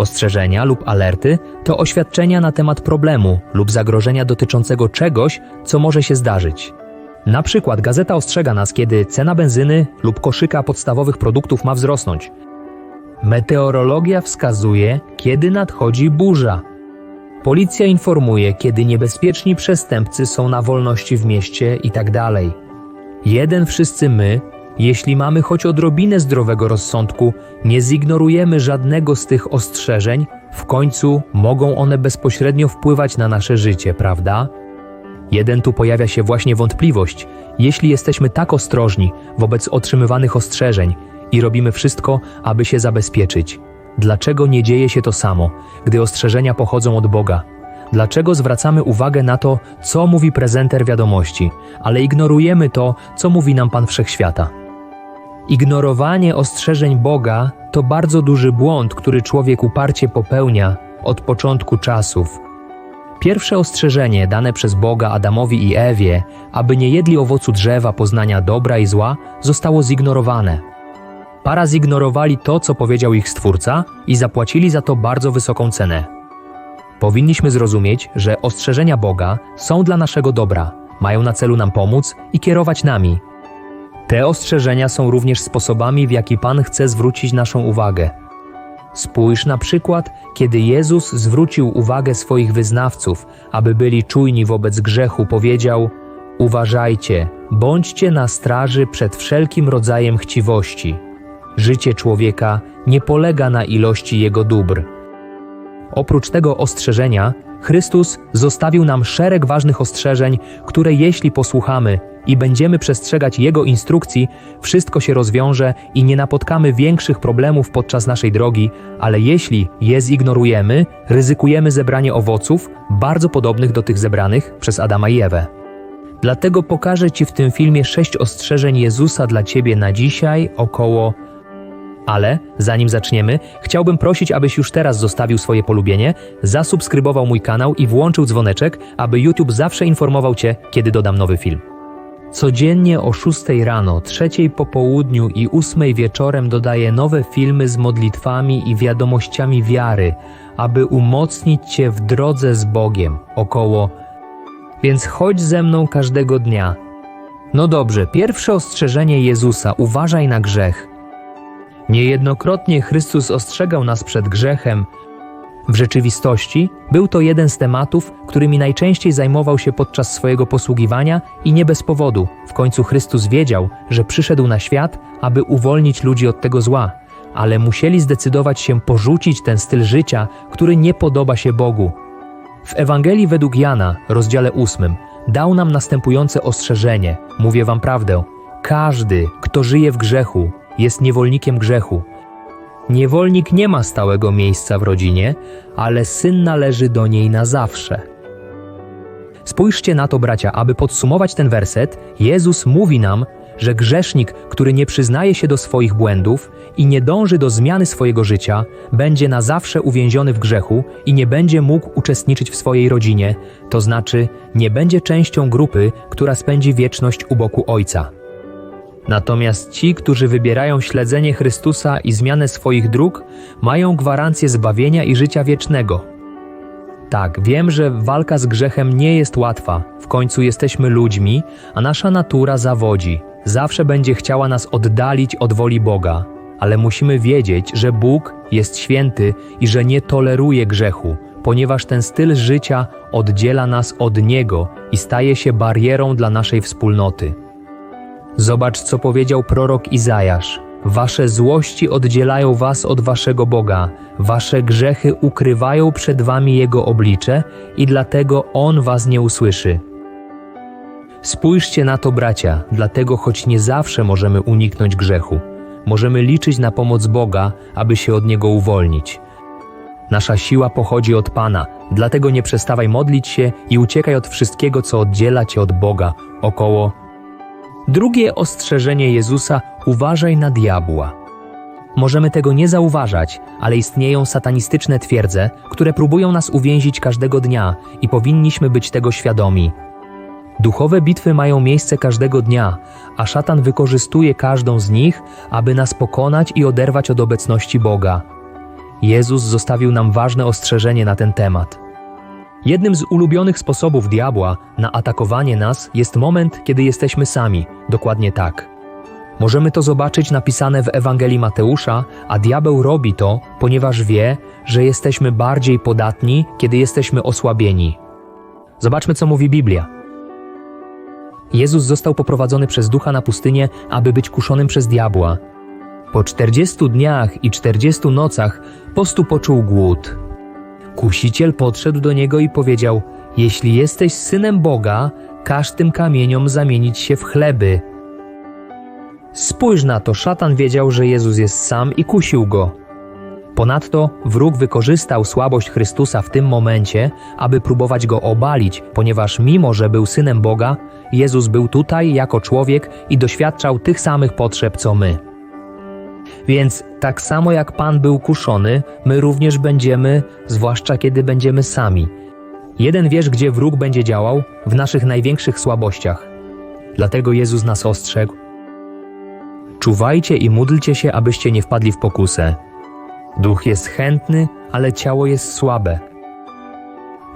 Ostrzeżenia lub alerty to oświadczenia na temat problemu lub zagrożenia dotyczącego czegoś, co może się zdarzyć. Na przykład gazeta ostrzega nas, kiedy cena benzyny lub koszyka podstawowych produktów ma wzrosnąć. Meteorologia wskazuje, kiedy nadchodzi burza. Policja informuje, kiedy niebezpieczni przestępcy są na wolności w mieście itd. Jeden wszyscy my, jeśli mamy choć odrobinę zdrowego rozsądku, nie zignorujemy żadnego z tych ostrzeżeń, w końcu mogą one bezpośrednio wpływać na nasze życie, prawda? Jeden tu pojawia się właśnie wątpliwość, jeśli jesteśmy tak ostrożni wobec otrzymywanych ostrzeżeń i robimy wszystko, aby się zabezpieczyć. Dlaczego nie dzieje się to samo, gdy ostrzeżenia pochodzą od Boga? Dlaczego zwracamy uwagę na to, co mówi prezenter wiadomości, ale ignorujemy to, co mówi nam Pan Wszechświata? Ignorowanie ostrzeżeń Boga to bardzo duży błąd, który człowiek uparcie popełnia od początku czasów. Pierwsze ostrzeżenie dane przez Boga Adamowi i Ewie, aby nie jedli owocu drzewa poznania dobra i zła, zostało zignorowane. Para zignorowali to, co powiedział ich Stwórca i zapłacili za to bardzo wysoką cenę. Powinniśmy zrozumieć, że ostrzeżenia Boga są dla naszego dobra, mają na celu nam pomóc i kierować nami. Te ostrzeżenia są również sposobami, w jaki Pan chce zwrócić naszą uwagę. Spójrz na przykład, kiedy Jezus zwrócił uwagę swoich wyznawców, aby byli czujni wobec grzechu, powiedział: Uważajcie, bądźcie na straży przed wszelkim rodzajem chciwości. Życie człowieka nie polega na ilości jego dóbr. Oprócz tego ostrzeżenia, Chrystus zostawił nam szereg ważnych ostrzeżeń, które jeśli posłuchamy i będziemy przestrzegać Jego instrukcji, wszystko się rozwiąże i nie napotkamy większych problemów podczas naszej drogi, ale jeśli je zignorujemy, ryzykujemy zebranie owoców bardzo podobnych do tych zebranych przez Adama i Ewę. Dlatego pokażę Ci w tym filmie sześć ostrzeżeń Jezusa dla Ciebie na dzisiaj około ale zanim zaczniemy, chciałbym prosić, abyś już teraz zostawił swoje polubienie, zasubskrybował mój kanał i włączył dzwoneczek, aby YouTube zawsze informował Cię, kiedy dodam nowy film. Codziennie o 6 rano, 3 po południu i 8 wieczorem dodaję nowe filmy z modlitwami i wiadomościami wiary, aby umocnić Cię w drodze z Bogiem około. Więc chodź ze mną każdego dnia. No dobrze, pierwsze ostrzeżenie Jezusa: uważaj na grzech. Niejednokrotnie Chrystus ostrzegał nas przed grzechem. W rzeczywistości był to jeden z tematów, którymi najczęściej zajmował się podczas swojego posługiwania i nie bez powodu. W końcu Chrystus wiedział, że przyszedł na świat, aby uwolnić ludzi od tego zła, ale musieli zdecydować się porzucić ten styl życia, który nie podoba się Bogu. W Ewangelii według Jana, rozdziale 8, dał nam następujące ostrzeżenie: Mówię wam prawdę. Każdy, kto żyje w grzechu, jest niewolnikiem grzechu. Niewolnik nie ma stałego miejsca w rodzinie, ale syn należy do niej na zawsze. Spójrzcie na to, bracia, aby podsumować ten werset, Jezus mówi nam, że grzesznik, który nie przyznaje się do swoich błędów i nie dąży do zmiany swojego życia, będzie na zawsze uwięziony w grzechu i nie będzie mógł uczestniczyć w swojej rodzinie, to znaczy nie będzie częścią grupy, która spędzi wieczność u boku Ojca. Natomiast ci, którzy wybierają śledzenie Chrystusa i zmianę swoich dróg, mają gwarancję zbawienia i życia wiecznego. Tak, wiem, że walka z grzechem nie jest łatwa. W końcu jesteśmy ludźmi, a nasza natura zawodzi. Zawsze będzie chciała nas oddalić od woli Boga. Ale musimy wiedzieć, że Bóg jest święty i że nie toleruje grzechu, ponieważ ten styl życia oddziela nas od Niego i staje się barierą dla naszej wspólnoty. Zobacz, co powiedział prorok Izajasz. Wasze złości oddzielają was od waszego Boga, wasze grzechy ukrywają przed wami Jego oblicze i dlatego On was nie usłyszy. Spójrzcie na to, bracia, dlatego choć nie zawsze możemy uniknąć grzechu, możemy liczyć na pomoc Boga, aby się od niego uwolnić. Nasza siła pochodzi od Pana, dlatego nie przestawaj modlić się i uciekaj od wszystkiego, co oddziela cię od Boga, około Drugie ostrzeżenie Jezusa: uważaj na diabła. Możemy tego nie zauważać, ale istnieją satanistyczne twierdze, które próbują nas uwięzić każdego dnia i powinniśmy być tego świadomi. Duchowe bitwy mają miejsce każdego dnia, a szatan wykorzystuje każdą z nich, aby nas pokonać i oderwać od obecności Boga. Jezus zostawił nam ważne ostrzeżenie na ten temat. Jednym z ulubionych sposobów diabła na atakowanie nas jest moment, kiedy jesteśmy sami, dokładnie tak. Możemy to zobaczyć napisane w Ewangelii Mateusza, a diabeł robi to, ponieważ wie, że jesteśmy bardziej podatni, kiedy jesteśmy osłabieni. Zobaczmy, co mówi Biblia. Jezus został poprowadzony przez ducha na pustynię, aby być kuszonym przez diabła. Po czterdziestu dniach i czterdziestu nocach postu poczuł głód. Kusiciel podszedł do niego i powiedział: Jeśli jesteś synem Boga, każ tym kamieniom zamienić się w chleby. Spójrz na to, szatan wiedział, że Jezus jest sam i kusił go. Ponadto wróg wykorzystał słabość Chrystusa w tym momencie, aby próbować go obalić, ponieważ mimo, że był synem Boga, Jezus był tutaj jako człowiek i doświadczał tych samych potrzeb co my. Więc tak samo jak Pan był kuszony, my również będziemy, zwłaszcza kiedy będziemy sami. Jeden wiesz, gdzie wróg będzie działał? W naszych największych słabościach. Dlatego Jezus nas ostrzegł. Czuwajcie i módlcie się, abyście nie wpadli w pokusę. Duch jest chętny, ale ciało jest słabe.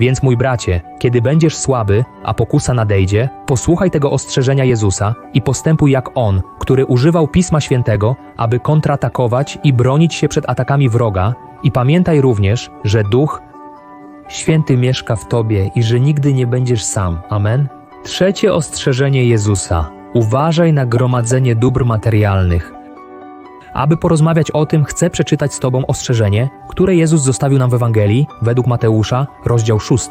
Więc mój bracie, kiedy będziesz słaby, a pokusa nadejdzie, posłuchaj tego ostrzeżenia Jezusa i postępuj jak On, który używał Pisma Świętego, aby kontratakować i bronić się przed atakami wroga, i pamiętaj również, że Duch Święty mieszka w Tobie i że nigdy nie będziesz sam. Amen. Trzecie ostrzeżenie Jezusa. Uważaj na gromadzenie dóbr materialnych. Aby porozmawiać o tym, chcę przeczytać z Tobą ostrzeżenie, które Jezus zostawił nam w Ewangelii, według Mateusza, rozdział 6.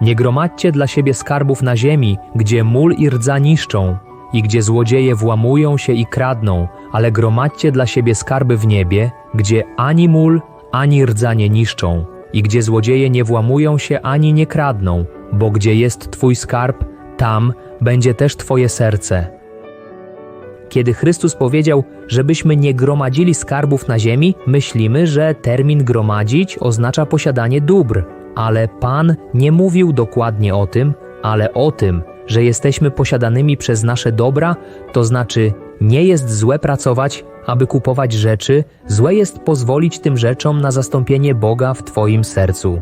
Nie gromadźcie dla siebie skarbów na ziemi, gdzie mól i rdza niszczą, i gdzie złodzieje włamują się i kradną, ale gromadźcie dla siebie skarby w niebie, gdzie ani mól, ani rdza nie niszczą, i gdzie złodzieje nie włamują się ani nie kradną, bo gdzie jest Twój skarb, tam będzie też Twoje serce. Kiedy Chrystus powiedział, żebyśmy nie gromadzili skarbów na ziemi, myślimy, że termin gromadzić oznacza posiadanie dóbr. Ale Pan nie mówił dokładnie o tym, ale o tym, że jesteśmy posiadanymi przez nasze dobra, to znaczy nie jest złe pracować, aby kupować rzeczy, złe jest pozwolić tym rzeczom na zastąpienie Boga w Twoim sercu.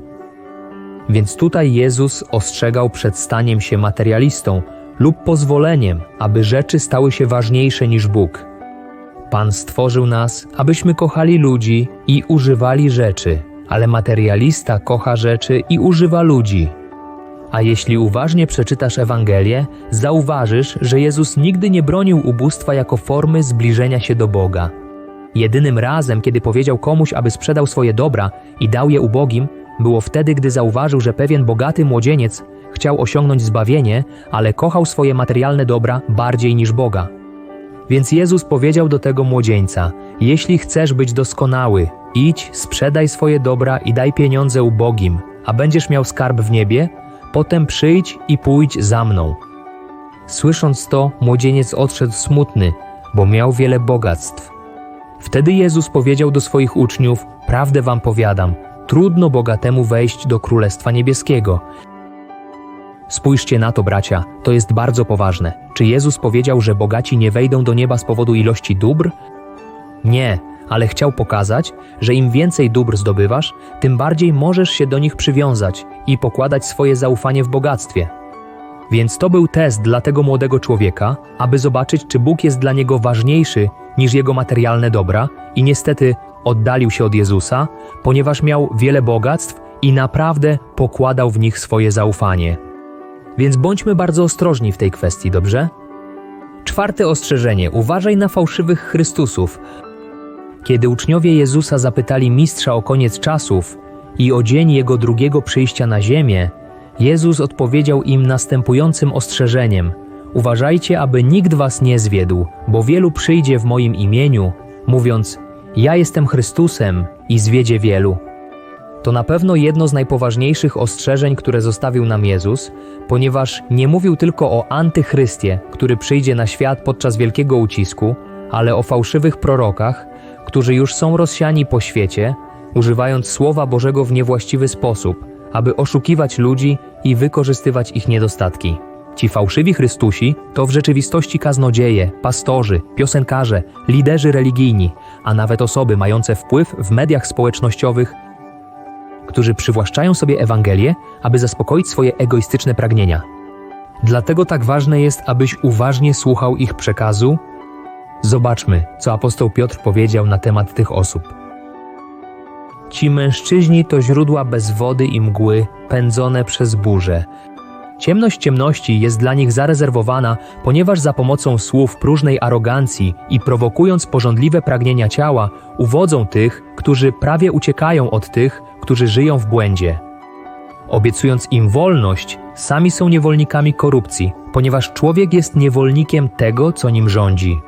Więc tutaj Jezus ostrzegał przed staniem się materialistą lub pozwoleniem, aby rzeczy stały się ważniejsze niż Bóg. Pan stworzył nas, abyśmy kochali ludzi i używali rzeczy, ale materialista kocha rzeczy i używa ludzi. A jeśli uważnie przeczytasz Ewangelię, zauważysz, że Jezus nigdy nie bronił ubóstwa jako formy zbliżenia się do Boga. Jedynym razem, kiedy powiedział komuś, aby sprzedał swoje dobra i dał je ubogim, było wtedy, gdy zauważył, że pewien bogaty młodzieniec chciał osiągnąć zbawienie, ale kochał swoje materialne dobra bardziej niż Boga. Więc Jezus powiedział do tego młodzieńca: Jeśli chcesz być doskonały, idź, sprzedaj swoje dobra i daj pieniądze ubogim, a będziesz miał skarb w niebie, potem przyjdź i pójdź za mną. Słysząc to, młodzieniec odszedł smutny, bo miał wiele bogactw. Wtedy Jezus powiedział do swoich uczniów: Prawdę wam powiadam, trudno bogatemu wejść do Królestwa Niebieskiego. Spójrzcie na to, bracia, to jest bardzo poważne. Czy Jezus powiedział, że bogaci nie wejdą do nieba z powodu ilości dóbr? Nie, ale chciał pokazać, że im więcej dóbr zdobywasz, tym bardziej możesz się do nich przywiązać i pokładać swoje zaufanie w bogactwie. Więc to był test dla tego młodego człowieka, aby zobaczyć, czy Bóg jest dla niego ważniejszy niż jego materialne dobra, i niestety oddalił się od Jezusa, ponieważ miał wiele bogactw i naprawdę pokładał w nich swoje zaufanie. Więc bądźmy bardzo ostrożni w tej kwestii, dobrze? Czwarte ostrzeżenie: uważaj na fałszywych Chrystusów. Kiedy uczniowie Jezusa zapytali mistrza o koniec czasów i o dzień jego drugiego przyjścia na ziemię, Jezus odpowiedział im następującym ostrzeżeniem: Uważajcie, aby nikt was nie zwiedł, bo wielu przyjdzie w moim imieniu, mówiąc: Ja jestem Chrystusem, i zwiedzie wielu. To na pewno jedno z najpoważniejszych ostrzeżeń, które zostawił nam Jezus, ponieważ nie mówił tylko o antychrystie, który przyjdzie na świat podczas wielkiego ucisku, ale o fałszywych prorokach, którzy już są rozsiani po świecie, używając Słowa Bożego w niewłaściwy sposób, aby oszukiwać ludzi i wykorzystywać ich niedostatki. Ci fałszywi Chrystusi to w rzeczywistości kaznodzieje, pastorzy, piosenkarze, liderzy religijni, a nawet osoby mające wpływ w mediach społecznościowych, którzy przywłaszczają sobie Ewangelię, aby zaspokoić swoje egoistyczne pragnienia. Dlatego tak ważne jest, abyś uważnie słuchał ich przekazu. Zobaczmy, co apostoł Piotr powiedział na temat tych osób. Ci mężczyźni to źródła bez wody i mgły, pędzone przez burzę. Ciemność ciemności jest dla nich zarezerwowana, ponieważ za pomocą słów próżnej arogancji i prowokując porządliwe pragnienia ciała, uwodzą tych, którzy prawie uciekają od tych, którzy żyją w błędzie. Obiecując im wolność, sami są niewolnikami korupcji, ponieważ człowiek jest niewolnikiem tego, co nim rządzi.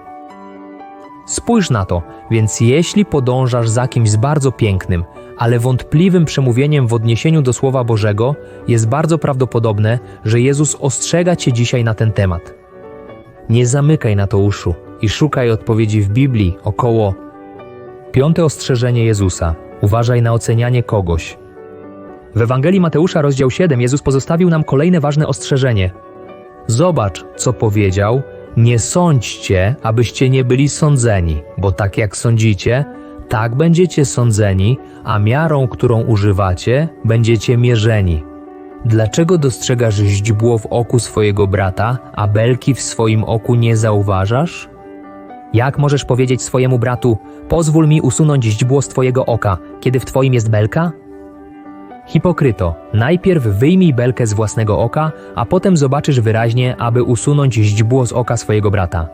Spójrz na to, więc jeśli podążasz za kimś bardzo pięknym, ale wątpliwym przemówieniem w odniesieniu do Słowa Bożego, jest bardzo prawdopodobne, że Jezus ostrzega cię dzisiaj na ten temat. Nie zamykaj na to uszu i szukaj odpowiedzi w Biblii około. Piąte ostrzeżenie Jezusa. Uważaj na ocenianie kogoś. W Ewangelii Mateusza, rozdział 7, Jezus pozostawił nam kolejne ważne ostrzeżenie. Zobacz, co powiedział. Nie sądźcie, abyście nie byli sądzeni, bo tak jak sądzicie, tak będziecie sądzeni, a miarą, którą używacie, będziecie mierzeni. Dlaczego dostrzegasz źdźbło w oku swojego brata, a belki w swoim oku nie zauważasz? Jak możesz powiedzieć swojemu bratu: Pozwól mi usunąć źdźbło z twojego oka, kiedy w twoim jest belka? Hipokryto, najpierw wyjmij belkę z własnego oka, a potem zobaczysz wyraźnie, aby usunąć źdźbło z oka swojego brata.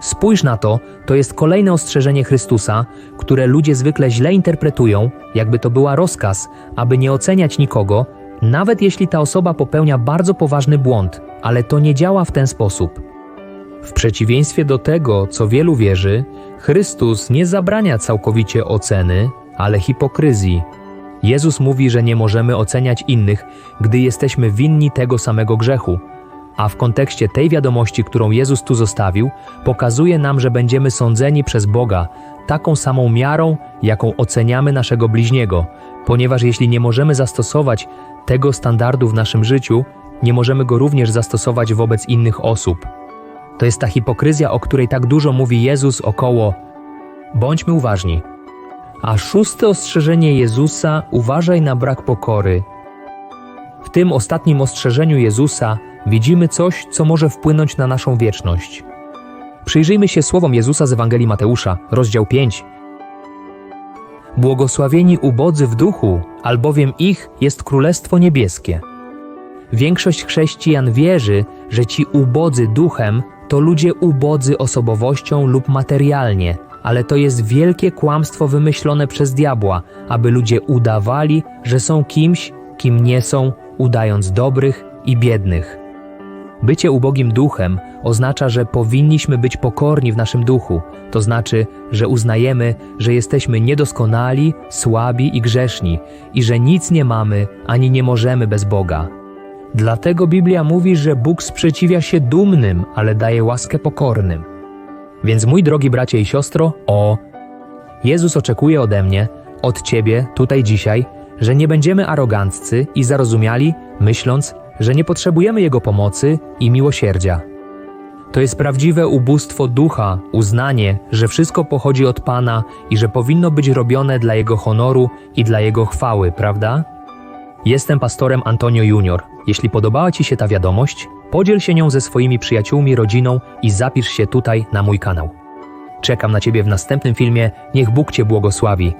Spójrz na to, to jest kolejne ostrzeżenie Chrystusa, które ludzie zwykle źle interpretują, jakby to była rozkaz, aby nie oceniać nikogo, nawet jeśli ta osoba popełnia bardzo poważny błąd, ale to nie działa w ten sposób. W przeciwieństwie do tego, co wielu wierzy, Chrystus nie zabrania całkowicie oceny, ale hipokryzji. Jezus mówi, że nie możemy oceniać innych, gdy jesteśmy winni tego samego grzechu. A w kontekście tej wiadomości, którą Jezus tu zostawił, pokazuje nam, że będziemy sądzeni przez Boga taką samą miarą, jaką oceniamy naszego bliźniego, ponieważ jeśli nie możemy zastosować tego standardu w naszym życiu, nie możemy go również zastosować wobec innych osób. To jest ta hipokryzja, o której tak dużo mówi Jezus około. Bądźmy uważni. A szóste ostrzeżenie Jezusa: uważaj na brak pokory. W tym ostatnim ostrzeżeniu Jezusa widzimy coś, co może wpłynąć na naszą wieczność. Przyjrzyjmy się słowom Jezusa z Ewangelii Mateusza, rozdział 5. Błogosławieni ubodzy w duchu, albowiem ich jest Królestwo Niebieskie. Większość chrześcijan wierzy, że ci ubodzy duchem to ludzie ubodzy osobowością lub materialnie, ale to jest wielkie kłamstwo wymyślone przez diabła, aby ludzie udawali, że są kimś, kim nie są, udając dobrych i biednych. Bycie ubogim duchem oznacza, że powinniśmy być pokorni w naszym duchu, to znaczy, że uznajemy, że jesteśmy niedoskonali, słabi i grzeszni i że nic nie mamy ani nie możemy bez Boga. Dlatego Biblia mówi, że Bóg sprzeciwia się dumnym, ale daje łaskę pokornym. Więc mój drogi bracie i siostro, o Jezus oczekuje ode mnie, od ciebie, tutaj dzisiaj, że nie będziemy aroganccy i zarozumiali, myśląc, że nie potrzebujemy Jego pomocy i miłosierdzia. To jest prawdziwe ubóstwo ducha, uznanie, że wszystko pochodzi od Pana i że powinno być robione dla Jego honoru i dla Jego chwały, prawda? Jestem pastorem Antonio Junior. Jeśli podobała Ci się ta wiadomość, podziel się nią ze swoimi przyjaciółmi, rodziną i zapisz się tutaj na mój kanał. Czekam na Ciebie w następnym filmie. Niech Bóg Cię błogosławi.